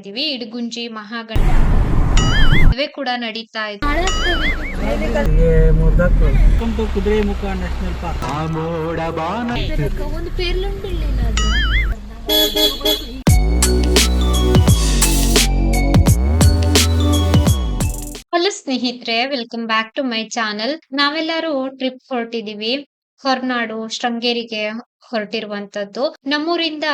ಇದೀವಿ ಇಡಗುಂಜಿ ಮಹಾಗಣ ಮದುವೆ ಕೂಡ ನಡೀತಾ ಇದೆ. ಕುದುರೆಮುಖ ನ್ಯಾಷನಲ್ ಪಾರ್ಕ್ ಒಂದು ಹಲೋ ಸ್ನೇಹಿತರೆ welcome back to my channel ನಾವೆಲ್ಲರೂ ಟ್ರಿಪ್ ಹೊರಟಿದೀವಿ ಹೊರನಾಡು ಶೃಂಗೇರಿಗೆ ಹೊರಟಿರುವಂತದ್ದು ನಮ್ಮೂರಿಂದ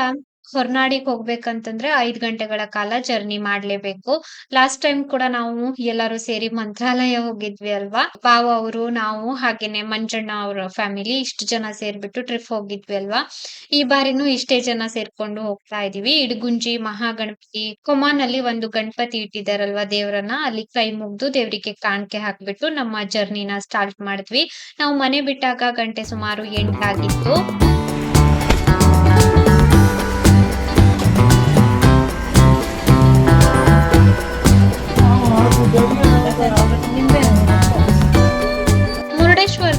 ಹೊರನಾಡಿಗೆ ಹೋಗ್ಬೇಕಂತಂದ್ರೆ ಐದ್ ಗಂಟೆಗಳ ಕಾಲ ಜರ್ನಿ ಮಾಡ್ಲೇಬೇಕು. ಲಾಸ್ಟ್ ಟೈಮ್ ಕೂಡ ನಾವು ಎಲ್ಲರೂ ಸೇರಿ ಮಂತ್ರಾಲಯ ಹೋಗಿದ್ವಿ ಅಲ್ವಾ? ಬಾವು ಅವರು, ನಾವು ಹಾಗೇನೆ ಮಂಜಣ್ಣ ಅವರ ಫ್ಯಾಮಿಲಿ ಇಷ್ಟು ಜನ ಸೇರ್ಬಿಟ್ಟು ಟ್ರಿಪ್ ಹೋಗಿದ್ವಿ ಅಲ್ವಾ? ಈ ಬಾರಿನೂ ಇಷ್ಟೇ ಜನ ಸೇರ್ಕೊಂಡು ಹೋಗ್ತಾ ಇದೀವಿ. ಇಡಗುಂಜಿ, ಮಹಾಗಣಪತಿ, ಕೊಮಾನಲ್ಲಿ ಒಂದು ಗಣಪತಿ ಇಟ್ಟಿದಾರಲ್ವಾ ದೇವರನ್ನ? ಅಲ್ಲಿ ಕೈ ಮುಗ್ದು ದೇವರಿಗೆ ಕಾಣಿಕೆ ಹಾಕ್ಬಿಟ್ಟು ನಮ್ಮ ಜರ್ನಿನ ಸ್ಟಾರ್ಟ್ ಮಾಡಿದ್ವಿ. ನಾವು ಮನೆ ಬಿಟ್ಟಾಗ ಗಂಟೆ ಸುಮಾರು ಎಂಟಾಗಿತ್ತು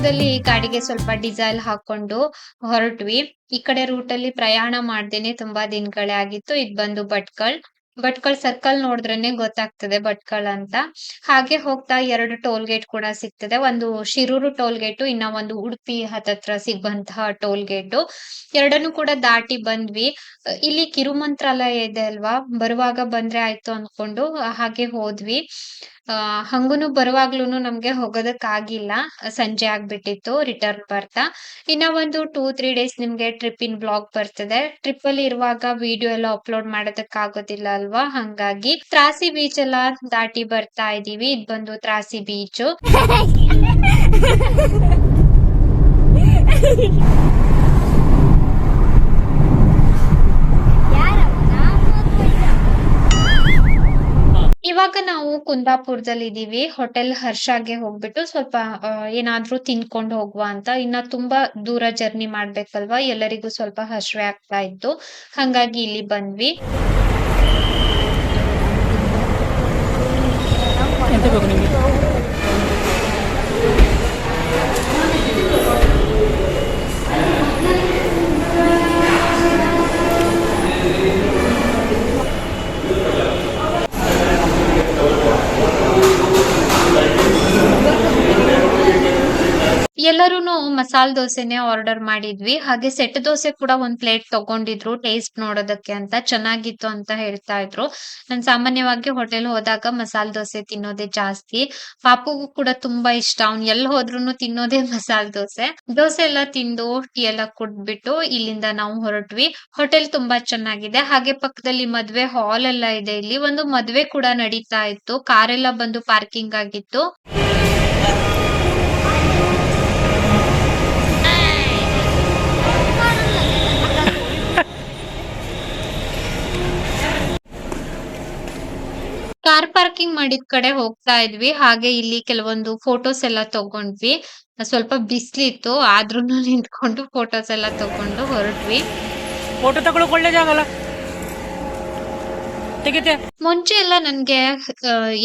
ಮುರುಡೇಶ್ವರದಲ್ಲಿ ಗಾಡಿಗೆ ಸ್ವಲ್ಪ ಡೀಸೆಲ್ ಹಾಕೊಂಡು ಹೊರಟ್ವಿ. ಈ ಕಡೆ ರೂಟ್ ಅಲ್ಲಿ ಪ್ರಯಾಣ ಮಾಡ್ದೇನೆ ತುಂಬಾ ದಿನಗಳೇ ಆಗಿತ್ತು. ಇದ್ ಬಂದು ಭಟ್ಕಳ್. ಭಟ್ಕಳ್ ಸರ್ಕಲ್ ನೋಡಿದ್ರೇನೆ ಗೊತ್ತಾಗ್ತದೆ ಭಟ್ಕಳ್ ಅಂತ. ಹಾಗೆ ಹೋಗ್ತಾ ಎರಡು ಟೋಲ್ ಗೇಟ್ ಕೂಡ ಸಿಗ್ತದೆ. ಒಂದು ಶಿರೂರು ಟೋಲ್ ಗೇಟು ಇನ್ನ ಒಂದು ಉಡುಪಿ ಹತ್ತತ್ರ ಸಿಗುವಂತಹ ಟೋಲ್ ಗೇಟು ಎರಡನ್ನು ಕೂಡ ದಾಟಿ ಬಂದ್ವಿ. ಇಲ್ಲಿ ಕಿರುಮಂತ್ರಾಲಯ ಇದೆ ಅಲ್ವಾ? ಬರುವಾಗ ಬಂದ್ರೆ ಆಯ್ತು ಅನ್ಕೊಂಡು ಹಾಗೆ ಹೋದ್ವಿ. ಆ, ಹಂಗೂನು ಬರುವಾಗ್ಲೂನು ನಮ್ಗೆ ಹೋಗೋದಕ್ಕಾಗಿಲ್ಲ. ಸಂಜೆ ಆಗ್ಬಿಟ್ಟಿತ್ತು ರಿಟರ್ನ್ ಬರ್ತಾ. ಇನ್ನ ಒಂದು ಟೂ ತ್ರೀ ಡೇಸ್ ನಿಮ್ಗೆ ಟ್ರಿಪ್ ಇನ್ ಬ್ಲಾಗ್ ಬರ್ತದೆ. ಟ್ರಿಪ್ ಅಲ್ಲಿ ಇರುವಾಗ ವಿಡಿಯೋ ಎಲ್ಲ ಅಪ್ಲೋಡ್ ಮಾಡೋದಕ್ ಆಗೋದಿಲ್ಲ ಅಲ್ವಾ? ಹಂಗಾಗಿ ತ್ರಾಸಿ ಬೀಚ್ ಎಲ್ಲ ದಾಟಿ ಬರ್ತಾ ಇದೀವಿ. ಇದ್ ಬಂದು ತ್ರಾಸಿ ಬೀಚ್. ಇವಾಗ ನಾವು ಕುಂದಾಪುರದಲ್ಲಿ ಇದೀವಿ. ಹೋಟೆಲ್ ಹರ್ಷಾಗೆ ಹೋಗ್ಬಿಟ್ಟು ಸ್ವಲ್ಪ ಏನಾದ್ರೂ ತಿನ್ಕೊಂಡು ಹೋಗುವ ಅಂತ. ಇನ್ನ ತುಂಬಾ ದೂರ ಜರ್ನಿ ಮಾಡ್ಬೇಕಲ್ವಾ? ಎಲ್ಲರಿಗೂ ಸ್ವಲ್ಪ ಹಸಿವೆ ಆಗ್ತಾ ಇತ್ತು. ಹಂಗಾಗಿ ಇಲ್ಲಿ ಬಂದ್ವಿ. 现在不给你们。ಎಲ್ಲರೂನು ಮಸಾಲ ದೋಸೆನೆ ಆರ್ಡರ್ ಮಾಡಿದ್ವಿ. ಹಾಗೆ ಸೆಟ್ ದೋಸೆ ಕೂಡ ಒಂದ್ ಪ್ಲೇಟ್ ತಗೊಂಡಿದ್ರು ಟೇಸ್ಟ್ ನೋಡೋದಕ್ಕೆ ಅಂತ, ಚೆನ್ನಾಗಿತ್ತು ಅಂತ ಹೇಳ್ತಾ ಇದ್ರು. ನಾನು ಸಾಮಾನ್ಯವಾಗಿ ಹೋಟೆಲ್ ಹೋದಾಗ ಮಸಾಲ ದೋಸೆ ತಿನ್ನೋದೇ ಜಾಸ್ತಿ. ಪಾಪುಗೂ ಕೂಡ ತುಂಬಾ ಇಷ್ಟ. ಅವ್ನ್ ಎಲ್ ಹೋದ್ರು ತಿನ್ನೋದೇ ಮಸಾಲ ದೋಸೆ. ದೋಸೆ ಎಲ್ಲ ತಿಂದು ಟೀ ಎಲ್ಲ ಕುಡ್ಬಿಟ್ಟು ಇಲ್ಲಿಂದ ನಾವು ಹೊರಟ್ವಿ. ಹೋಟೆಲ್ ತುಂಬಾ ಚೆನ್ನಾಗಿದೆ. ಹಾಗೆ ಪಕ್ಕದಲ್ಲಿ ಮದ್ವೆ ಹಾಲ್ ಎಲ್ಲ ಇದೆ ಇಲ್ಲಿ. ಒಂದು ಮದ್ವೆ ಕೂಡ ನಡೀತಾ ಇತ್ತು. ಕಾರೆಲ್ಲ ಬಂದು ಪಾರ್ಕಿಂಗ್ ಆಗಿತ್ತು. ಕಾರ್ ಪಾರ್ಕಿಂಗ್ ಮಾಡಿದ ಕಡೆ ಹೋಗ್ತಾ ಇದ್ವಿ. ಹಾಗೆ ಇಲ್ಲಿ ಕೆಲವೊಂದು ಫೋಟೋಸ್ ಎಲ್ಲ ತಗೊಂಡ್ವಿ. ಸ್ವಲ್ಪ ಬಿಸ್ಲಿತ್ತು ಆದ್ರೂನು ನಿಂತ್ಕೊಂಡು ಫೋಟೋಸ್ ಎಲ್ಲ ತಗೊಂಡು ಹೊರಟ್ವಿ. ಫೋಟೋ ತಗೊಳಕ್ ಒಳ್ಳೆ ಜಾಗ ಅಲ್ಲ? ತೆಗಿತೆ. ಮುಂಚೆ ಎಲ್ಲ ನನ್ಗೆ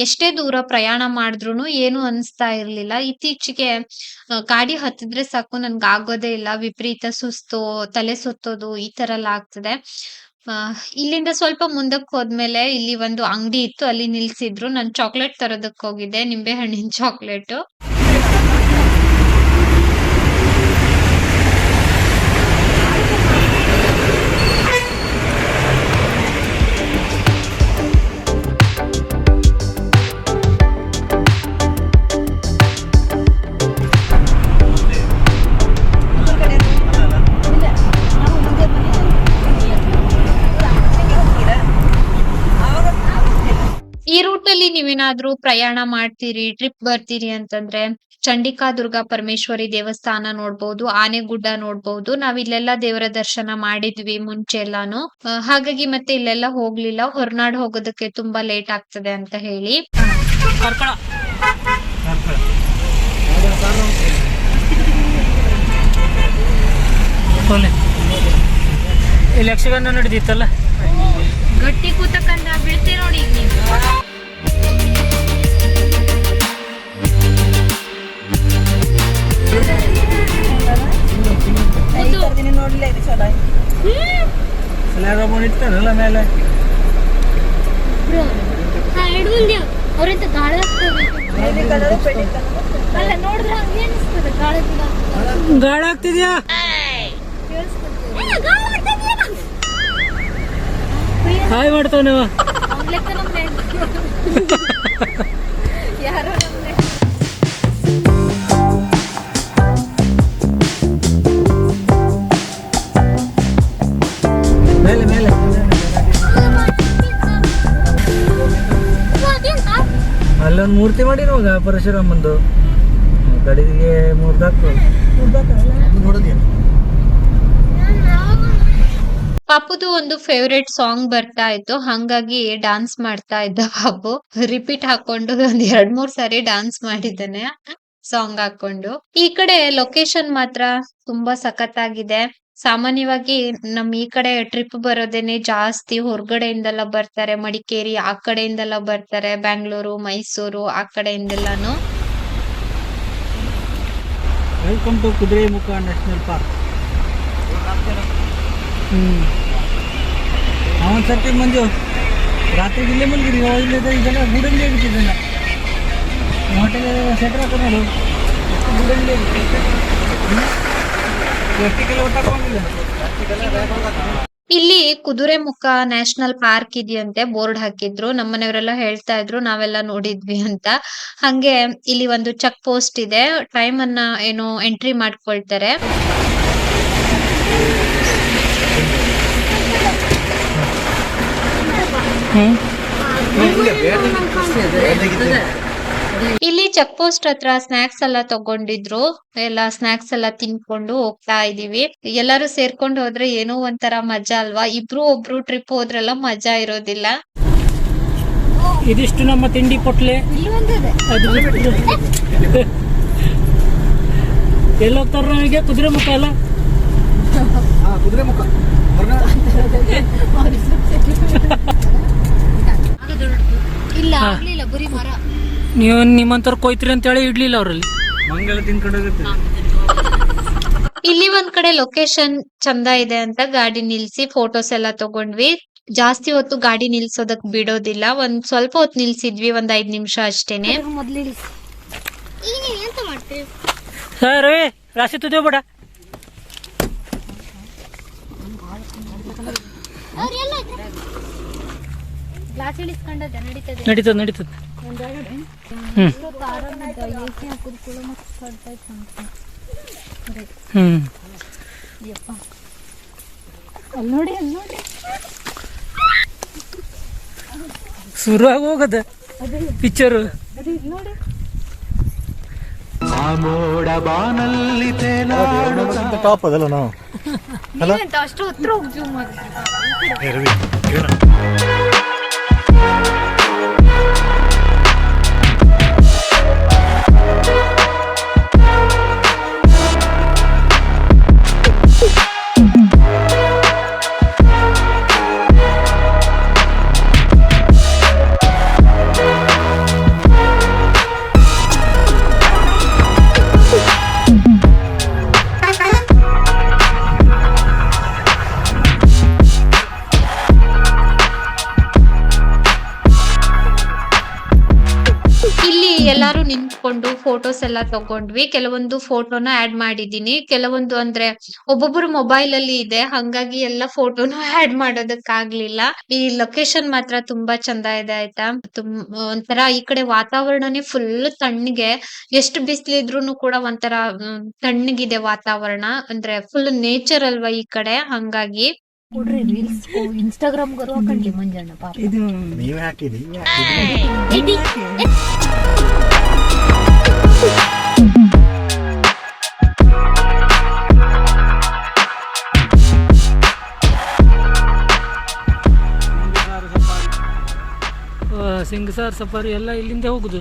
ಎಷ್ಟೇ ದೂರ ಪ್ರಯಾಣ ಮಾಡಿದ್ರು ಏನು ಅನಿಸ್ತಾ ಇರ್ಲಿಲ್ಲ. ಇತ್ತೀಚೆಗೆ ಗಾಡಿ ಹತ್ತಿದ್ರೆ ಸಾಕು. ನನ್ಗೆ ಆಗೋದೇ ಇಲ್ಲ. ವಿಪರೀತ ಸುಸ್ತು ತಲೆ ಸುತ್ತೋದು ಈ ತರ ಎಲ್ಲ ಆಗ್ತದೆ. ಆ, ಇಲ್ಲಿಂದ ಸ್ವಲ್ಪ ಮುಂದಕ್ಕೆ ಹೋದ್ಮೇಲೆ ಇಲ್ಲಿ ಒಂದು ಅಂಗಡಿ ಇತ್ತು ಅಲ್ಲಿ ನಿಲ್ಸಿದ್ರು. ನಾನು ಚಾಕ್ಲೇಟ್ ತರೋದಕ್ಕೆ ಹೋಗಿದ್ದೆ ನಿಂಬೆ ಹಣ್ಣಿನ ಚಾಕ್ಲೇಟ್ ರೂಟ್ ಅಲ್ಲಿ ನೀವೇನಾದ್ರೂ ಪ್ರಯಾಣ ಮಾಡ್ತೀರಿ ಟ್ರಿಪ್ ಬರ್ತೀರಿ ಅಂತಂದ್ರೆ ಚಂಡಿಕಾ ದುರ್ಗಾ ಪರಮೇಶ್ವರಿ ದೇವಸ್ಥಾನ ನೋಡ್ಬೋದು ಆನೆಗುಡ್ಡ ನೋಡ್ಬೋದು. ನಾವ್ ಇಲ್ಲೆಲ್ಲ ದೇವರ ದರ್ಶನ ಮಾಡಿದ್ವಿ ಮುಂಚೆ ಎಲ್ಲಾನು. ಹಾಗಾಗಿ ಮತ್ತೆ ಇಲ್ಲೆಲ್ಲ ಹೋಗ್ಲಿಲ್ಲ. ಹೊರನಾಡ್ ಹೋಗೋದಕ್ಕೆ ತುಂಬಾ ಲೇಟ್ ಆಗ್ತದೆ ಅಂತ ಹೇಳಿ. ಇಲ್ಲಿ ಯಕ್ಷಗಾನ ನಡೆದಿತ್ತಲ್ಲ? ಗಟ್ಟಿ ಕೂತಕ್ಕಂತ ಬೀಳ್ತಿ ನೋಡಿ ನೀವು. ಎಲ್ಲ ಇರ್ತಾರಲ್ಲ ಮೇಲೆ? ಅವ್ರಿಂದ ಗಾಳಿ ಅಲ್ಲ ನೋಡಿದ್ರೆ ಹಂಗೆ ಅನಿಸ್ತದೆ ಗಾಳಿ ಗಾಳ ಆಗ್ತಿದ್ಯಾ ಹಾಯ್ ಮಾಡ್ತಾವ ನೀವು ಯಾರೋ ಅಲ್ಲೊಂದು ಮೂರ್ತಿ ಮಾಡಿ ನೋಗ ಪರಶುರಾಮಂದು ಗಡಿಗೆ ಮೂರ್ದಾಕು ಪಾಪುದು ಒಂದು ಫೇವ್ರೆಟ್ ಸಾಂಗ್ ಬರ್ತಾ ಇತ್ತು. ಹಂಗಾಗಿ ಡಾನ್ಸ್ ಮಾಡ್ತಾ ಇದ್ದ ಪಾಪು. ರಿಪೀಟ್ ಹಾಕೊಂಡು ಒಂದ್ ಎರಡ್ ಮೂರ್ ಸಾರಿ ಡಾನ್ಸ್ ಮಾಡಿದ್ದಾನೆ. ಸಾಂಗ್ ಹಾಕೊಂಡು. ಈ ಕಡೆ ಲೊಕೇಶನ್ ಮಾತ್ರ ತುಂಬಾ ಸಖತ್ತಾಗಿದೆ. ಸಾಮಾನ್ಯವಾಗಿ ನಮ್ ಈ ಕಡೆ ಟ್ರಿಪ್ ಬರೋದೇನೆ ಜಾಸ್ತಿ ಹೊರಗಡೆಯಿಂದೆಲ್ಲ ಬರ್ತಾರೆ ಮಡಿಕೇರಿ ಆ ಕಡೆಯಿಂದೆಲ್ಲ ಬರ್ತಾರೆ ಬ್ಯಾಂಗ್ಳೂರು ಮೈಸೂರು ಆ ಕಡೆಯಿಂದೆಲ್ಲಾನು. Welcome to Kudremukh national park ಹ್ಮ್. ಅವನ್ ಸರ್ತಿ ಮಂಜು ರಾತ್ರಿ ಇಲ್ಲೇ ಮಲಗಿರಿ ಇಲ್ಲದ ಇದೆಲ್ಲ ಗೂಡಲ್ಲಿ ಆಗಿಟ್ಟಿದ್ದಲ್ಲ ಹೋಟೆಲ್ ಸೆಟ್ರ್ ಹಾಕೋದು ಗೂಡಲ್ಲಿ ಒಟ್ಟಾಕೊಂಡಿಲ್ಲ ಇಲ್ಲಿ ಕುದುರೆಮುಖ ನ್ಯಾಷನಲ್ ಪಾರ್ಕ್ ಇದೆಯಂತೆ ಬೋರ್ಡ್ ಹಾಕಿದ್ರು. ನಮ್ಮನೆಯವರೆಲ್ಲ ಹೇಳ್ತಾ ಇದ್ರು, ನಾವೆಲ್ಲ ನೋಡಿದ್ವಿ ಅಂತ. ಹಂಗೆ ಇಲ್ಲಿ ಒಂದು ಚೆಕ್ ಪೋಸ್ಟ್ ಇದೆ. ಟೈಮ್ ಅನ್ನ ಏನು ಎಂಟ್ರಿ ಮಾಡ್ಕೊಳ್ತಾರೆ. ಹ್ಮ್. ಇಲ್ಲಿ ಚೆಕ್ ಪೋಸ್ಟ್ ಹತ್ರ ಸ್ನಾಕ್ಸ್ ಎಲ್ಲ ತಗೊಂಡಿದ್ರು. ಎಲ್ಲ ಸ್ನಾಕ್ಸ್ ಎಲ್ಲ ತಿನ್ಕೊಂಡು ಹೋಗ್ತಾ ಇದೀವಿ. ಎಲ್ಲರೂ ಸೇರ್ಕೊಂಡು ಹೋದ್ರೆ ಏನೋ ಒಂಥರ ಮಜಾ ಅಲ್ವಾ? ಇಬ್ರು ಒಬ್ರು ಟ್ರಿಪ್ ಹೋದ್ರೆಲ್ಲ ಮಜಾ ಇರೋದಿಲ್ಲ. ಇದಿಷ್ಟು ನಮ್ಮ ತಿಂಡಿ ಪೊಟ್ಲೆ. ಎಲ್ಲ ಹೋಗ್ತಾರ ನಮಗೆ ಕುದುರೆ ಮುಖ ಅಲ್ಲ? ಇಲ್ಲ. ಆಗ್ಲಿಲ್ಲ ಬರೀ ಮರ. ನೀವು ನಿಮ್ಮಂತವ್ರು ಕೊಯ್ತೀರಿ ಅಂತೇಳಿ ಇಡ್ಲಿಲ್ಲ ಅವರಲ್ಲಿ. ಮಂಗಳ ತಿನ್ಕೊಂಡೋಗುತ್ತೆ ಇಲ್ಲಿ ಒಂದ್ ಕಡೆ ಲೊಕೇಶನ್ ಚಂದ ಇದೆ ಅಂತ ಗಾಡಿ ನಿಲ್ಸಿ ಫೋಟೋಸ್ ಎಲ್ಲ ತಗೊಂಡ್ವಿ. ಜಾಸ್ತಿ ಹೊತ್ತು ಗಾಡಿ ನಿಲ್ಸೋದಕ್ ಬಿಡೋದಿಲ್ಲ. ಒಂದ್ ಸ್ವಲ್ಪ ಹೊತ್ತು ನಿಲ್ಸಿದ್ವಿ ಒಂದ್ ಐದ್ ನಿಮಿಷ ಅಷ್ಟೇನೆ. ಸರ್ ರಾಶಿ ತುದಿಯೋ ಬೇಡ. ಗ್ಲಾಸ್ ಇಳಿಸ್ಕೊಂಡದ ನಡೀತದೆ. ನಡೀತದ ನಡೀತದ. ಹ್ಮ್. ಇವತ್ತು ಆರಾಮದ ಎಸಿ ಹಾಕುದು ಮತ್ತೆ ಯಪ್ಪ ಅಲ್ಲಿ ನೋಡಿ. ಅಲ್ಲಿ ನೋಡಿ ಶುರು ಹೋಗದ ಪಿಕ್ಚರು ಟಾಪ್ ಅದಲ್ಲ ನಾವು. ಅಷ್ಟು ಹತ್ರ ಹೋಗಿ ನಿಂತ್ಕೊಂಡು ಫೋಟೋಸ್ ಎಲ್ಲ ತಗೊಂಡ್ವಿ. ಕೆಲವೊಂದು ಫೋಟೋನ ಆಡ್ ಮಾಡಿದೀನಿ. ಕೆಲವೊಂದು ಅಂದ್ರೆ ಒಬ್ಬೊಬ್ಬರು ಮೊಬೈಲ್ ಅಲ್ಲಿ ಇದೆ. ಹಂಗಾಗಿ ಎಲ್ಲ ಫೋಟೋನು ಆಡ್ ಮಾಡೋದಕ್ಕಾಗ್ಲಿಲ್ಲ. ಈ ಲೊಕೇಶನ್ ಮಾತ್ರ ತುಂಬಾ ಚಂದ ಇದೆ ಆಯ್ತಾ. ಒಂಥರ ಈ ಕಡೆ ವಾತಾವರಣನೇ ಫುಲ್ ತಣ್ಣಗೆ. ಎಷ್ಟು ಬಿಸಿಲಿದ್ರು ಕೂಡ ಒಂಥರ ತಣ್ಣಗಿದೆ ವಾತಾವರಣ. ಅಂದ್ರೆ ಫುಲ್ ನೇಚರ್ ಅಲ್ವಾ ಈ ಕಡೆ. ಹಂಗಾಗಿ ಕೊಡ್ರಿ ರೀಲ್ಸ್ ಇನ್ಸ್ಟಾಗ್ರಾಮ್ ಗರು ಹಾಕೊಂಡ್ಲಿ ಮಂಜಣ್ಣ ಪಾಪ. ಇದು ನೀವೇ ಹಾಕಿರಿ ಸಿಂಗಸಾರ್ ಸಫಾರಿ ಎಲ್ಲ ಇಲ್ಲಿಂದ ಹೋಗುದು.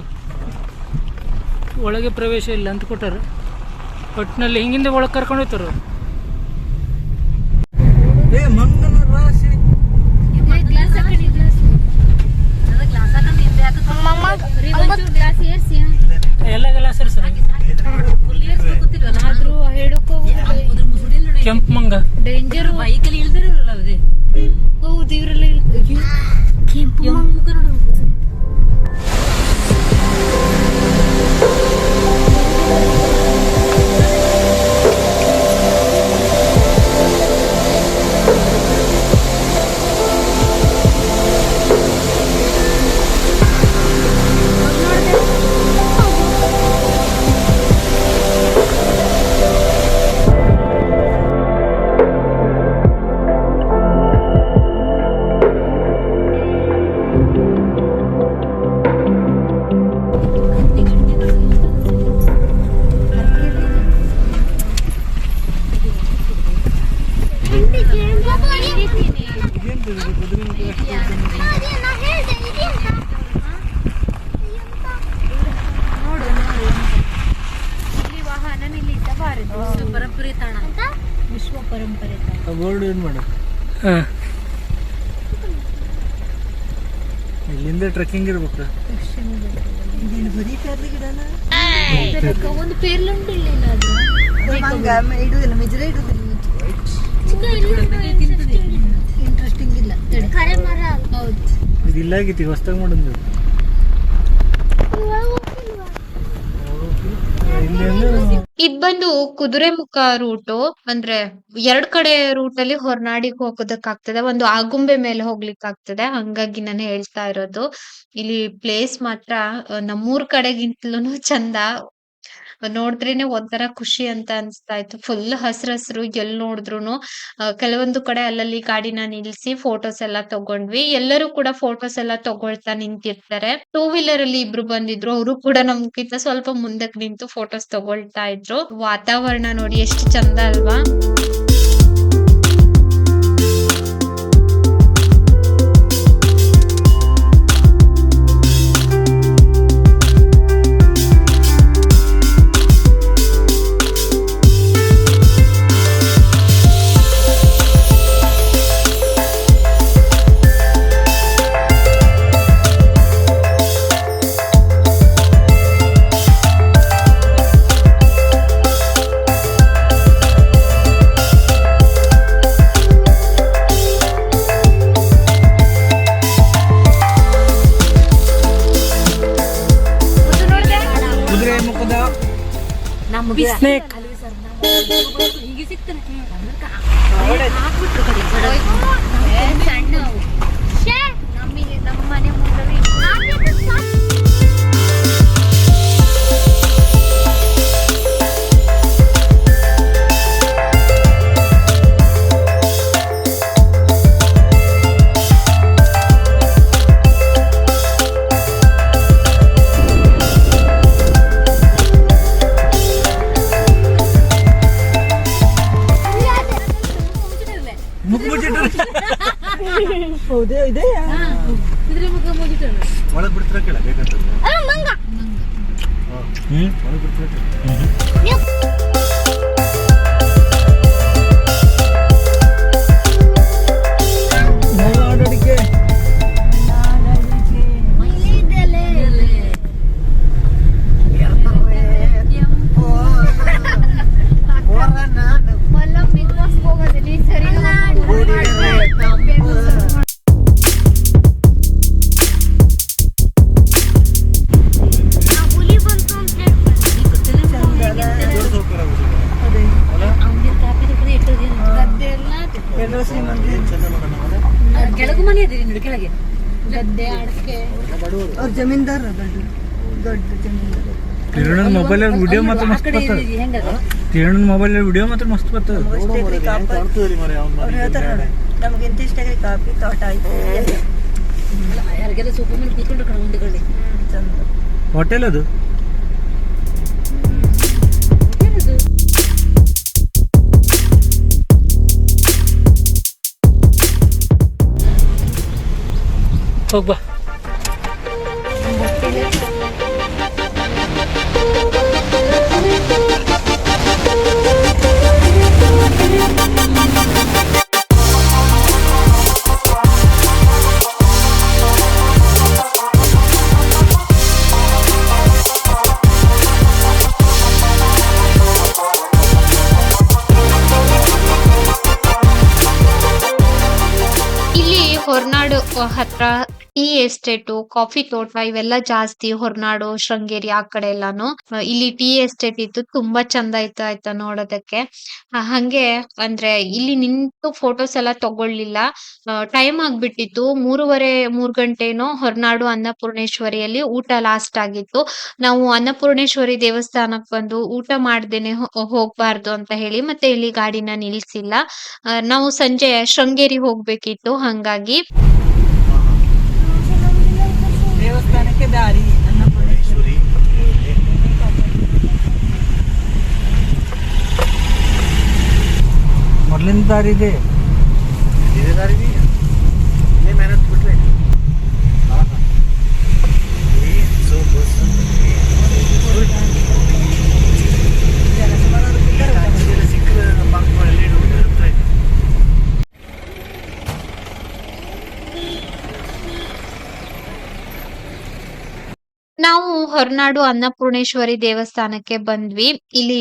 ಒಳಗೆ ಪ್ರವೇಶ ಇಲ್ಲ ಅಂತ ಕೊಟ್ಟರು. ಒಟ್ಟಿನಲ್ಲಿ ಹಿಂಗಿಂದ ಒಳಗೆ ಕರ್ಕೊಂಡು ಹೋಗ್ತಾರ ಕೆಂಪು ಮಂಗ ಡೇಂಜರ್ ಬೈಕಲ್ಲಿ ಇಳ್ದಿರಲ್ಲ ಅದೇ ಹೌದು ಇವರೆಲ್ಲ ಕೆಂಪು ಬೋರ್ಡ್ ಏನು ಮಾಡು ಹಾಂ. ಇಲ್ಲಿಂದ ಟ್ರೆಕ್ಕಿಂಗ್ ಇರ್ಬೇಕು. ಒಂದು ಪೇರ್ಲುಂಟು ಇಲ್ಲ ಏನಾದ್ರು? ಇಂಟ್ರೆಸ್ಟಿಂಗ್ ಇಲ್ಲ. ಕರೆ ಮರ. ಹೌದು. ಇದು ಇಲ್ಲಾಗಿತ್ತು ಹೊಸ್ದಾಗಿ ಮಾಡೋದು ಇಲ್ಲಿ ಇದ್ ಬಂದು ಕುದುರೆ ಮುಖ ರೂಟು, ಅಂದ್ರೆ ಎರಡ್ ಕಡೆ ರೂಟ್ ಅಲ್ಲಿ ಹೊರನಾಡಿಗೆ ಹೋಗೋದಕ್ಕಾಗ್ತದೆ, ಒಂದು ಆಗುಂಬೆ ಮೇಲೆ ಹೋಗ್ಲಿಕ್ಕೆ ಆಗ್ತದೆ ಹಂಗಾಗಿ ನಾನು ಹೇಳ್ತಾ ಇರೋದು. ಇಲ್ಲಿ ಪ್ಲೇಸ್ ಮಾತ್ರ ನಮ್ಮೂರ್ ಕಡೆಗಿಂತಲೂ ಚಂದ. ನೋಡಿದ್ರೇನೆ ಒಂಥರ ಖುಷಿ ಅಂತ ಅನ್ಸ್ತಾ ಇತ್ತು. ಫುಲ್ ಹಸ್ರು ಹಸ್ರು ಎಲ್ ನೋಡಿದ್ರುನು ಕೆಲವೊಂದು ಕಡೆ ಅಲ್ಲಲ್ಲಿ ಗಾಡಿನ ನಿಲ್ಸಿ ಫೋಟೋಸ್ ಎಲ್ಲ ತಗೊಂಡ್ವಿ. ಎಲ್ಲರೂ ಕೂಡ ಫೋಟೋಸ್ ಎಲ್ಲ ತಗೊಳ್ತಾ ನಿಂತಿರ್ತಾರೆ. ಟೂ ವೀಲರ್ ಅಲ್ಲಿ ಇಬ್ರು ಬಂದಿದ್ರು. ಅವರು ಕೂಡ ನಮ್ಗಿಂತ ಸ್ವಲ್ಪ ಮುಂದಕ್ಕೆ ನಿಂತು ಫೋಟೋಸ್ ತಗೊಳ್ತಾ ಇದ್ರು. ವಾತಾವರಣ ನೋಡಿ ಎಷ್ಟು ಚಂದ ಅಲ್ವಾ? ಕುದುರೆ ಮುಖದ ಸ್ನೇಕ್ ಸಣ್ಣ. ವಿಡಿಯೋ ಮಾತ್ರ ಮಸ್ತ್ ಬರ್ತದೆ. ಕಿರಣ್ ಮೊಬೈಲ್ ವಿಡಿಯೋ ಮಾತ್ರ ಮಸ್ತ್ ಬರ್ತದೆ. ನಮ್ಗೆ ಇಂತಿಷ್ಟು ಕಾಫಿ ತೋಟ ಆಯ್ತು ಯಾರಿಗೆಲ್ಲ ಸೂಪರ್ ಮೇಲೆ ಕೂತ್ಕೊಂಡು ಕಣ ಹೋಟೆಲ್ ಅದು? ಹೋಗ್ಬಾ ಹತ್ರ ಟೀ ಎಸ್ಟೇಟು, ಕಾಫಿ ತೋಟ ಇವೆಲ್ಲ ಜಾಸ್ತಿ ಹೊರನಾಡು, ಶೃಂಗೇರಿ ಆ ಕಡೆ ಎಲ್ಲಾನು. ಇಲ್ಲಿ ಟೀ ಎಸ್ಟೇಟ್ ಇತ್ತು, ತುಂಬಾ ಚಂದ ಇತ್ತು ಆಯ್ತಾ ನೋಡೋದಕ್ಕೆ. ಹಂಗೆ ಅಂದ್ರೆ ಇಲ್ಲಿ ನಿಂತು ಫೋಟೋಸ್ ಎಲ್ಲ ತಗೊಳ್ಲಿಲ್ಲ ಟೈಮ್ ಆಗ್ಬಿಟ್ಟಿತ್ತು, ಮೂರುವರೆ, ಮೂರ್ ಗಂಟೆನೋ ಹೊರನಾಡು ಅನ್ನಪೂರ್ಣೇಶ್ವರಿಯಲ್ಲಿ ಊಟ ಲಾಸ್ಟ್ ಆಗಿತ್ತು. ನಾವು ಅನ್ನಪೂರ್ಣೇಶ್ವರಿ ದೇವಸ್ಥಾನಕ್ ಬಂದು ಊಟ ಮಾಡ್ದೇನೆ ಹೋಗ್ಬಾರ್ದು ಅಂತ ಹೇಳಿ ಮತ್ತೆ ಇಲ್ಲಿ ಗಾಡಿನ ನಿಲ್ಸಿಲ್ಲ. ನಾವು ಸಂಜೆ ಶೃಂಗೇರಿ ಹೋಗ್ಬೇಕಿತ್ತು, ಹಂಗಾಗಿ ದೇವಸ್ಥಾನಕ್ಕೆ ದಾರಿ ಅನ್ನಪೂರ್ಣೇಶ್ವರಿ ಮೊದಲಿನ ದಾರಿ ಇದೆ. ಇದೇ ದಾರಿ ಇನ್ನೇ ಮೆಹನತ್ ಬಿಟ್ರೆ ಜನ ಸುಮಾರು ಸಿಕ್ಕರೆ ನಮ್ಮ ಮಕ್ಕಳು ಎಲ್ಲಿ ಇರುತ್ತೆ ನಾವು ಹೊರನಾಡು ಅನ್ನಪೂರ್ಣೇಶ್ವರಿ ದೇವಸ್ಥಾನಕ್ಕೆ ಬಂದ್ವಿ. ಇಲ್ಲಿ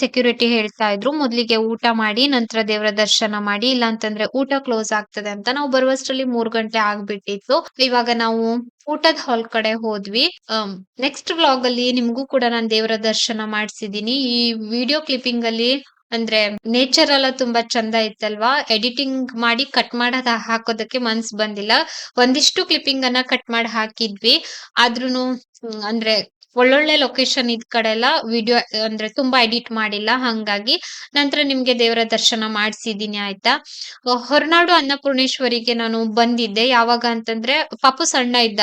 ಸೆಕ್ಯೂರಿಟಿ ಹೇಳ್ತಾ ಇದ್ರು. ಮೊದ್ಲಿಗೆ ಊಟ ಮಾಡಿ, ನಂತರ ದೇವರ ದರ್ಶನ ಮಾಡಿ ಇಲ್ಲ ಅಂತಂದ್ರೆ ಊಟ ಕ್ಲೋಸ್ ಆಗ್ತದೆ ಅಂತ ನಾವು ಬರುವಷ್ಟರಲ್ಲಿ ಮೂರ್ ಗಂಟೆ ಆಗ್ಬಿಟ್ಟಿತ್ತು. ಇವಾಗ ನಾವು ಊಟದ ಹಾಲ್ ಕಡೆ ಹೋದ್ವಿ. ನೆಕ್ಸ್ಟ್ ವ್ಲಾಗ್ ಅಲ್ಲಿ ನಿಮ್ಗೂ ಕೂಡ ನಾನು ದೇವರ ದರ್ಶನ ಮಾಡಿಸಿದೀನಿ. ಈ ವಿಡಿಯೋ ಕ್ಲಿಪ್ಪಿಂಗ್ ಅಲ್ಲಿ ಅಂದ್ರೆ ನೇಚರ್ ಎಲ್ಲ ತುಂಬಾ ಚಂದ ಇತ್ತಲ್ವಾ? ಎಡಿಟಿಂಗ್ ಮಾಡಿ ಕಟ್ ಮಾಡದ ಹಾಕೋದಕ್ಕೆ ಮನ್ಸ್ ಬಂದಿಲ್ಲ. ಒಂದಿಷ್ಟು ಕ್ಲಿಪ್ಪಿಂಗ್ ಅನ್ನ ಕಟ್ ಮಾಡಿ ಹಾಕಿದ್ವಿ. ಆದ್ರೂನು ಅಂದ್ರೆ ಒಳ್ಳೊಳ್ಳೆ ಲೊಕೇಶನ್ ಇದ್ ಕಡೆ ಎಲ್ಲ ವಿಡಿಯೋ ಅಂದ್ರೆ ತುಂಬಾ ಎಡಿಟ್ ಮಾಡಿಲ್ಲ. ಹಂಗಾಗಿ ನಂತರ ನಿಮ್ಗೆ ದೇವರ ದರ್ಶನ ಮಾಡಿಸಿದೀನಿ ಆಯ್ತಾ? ಹೊರನಾಡು ಅನ್ನಪೂರ್ಣೇಶ್ವರಿಗೆ ನಾನು ಬಂದಿದ್ದೆ. ಯಾವಾಗ ಅಂತಂದ್ರೆ ಪಾಪು ಸಣ್ಣ ಇದ್ದ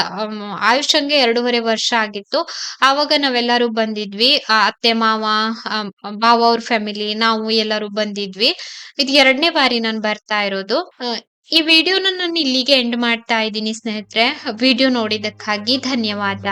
ಆಯುಷಂಗೆ ಎರಡೂವರೆ ವರ್ಷ ಆಗಿತ್ತು. ಆವಾಗ ನಾವೆಲ್ಲರೂ ಬಂದಿದ್ವಿ. ಅತ್ತೆ, ಮಾವ ಬಾವ ಅವ್ರ ಫ್ಯಾಮಿಲಿ ನಾವು ಎಲ್ಲರೂ ಬಂದಿದ್ವಿ. ಇದು ಎರಡನೇ ಬಾರಿ ನಾನು ಬರ್ತಾ ಇರೋದು. ಈ ವಿಡಿಯೋನ ನಾನು ಇಲ್ಲಿಗೆ ಎಂಡ್ ಮಾಡ್ತಾ ಇದ್ದೀನಿ ಸ್ನೇಹಿತರೆ. ವಿಡಿಯೋ ನೋಡಿದಕ್ಕಾಗಿ ಧನ್ಯವಾದ.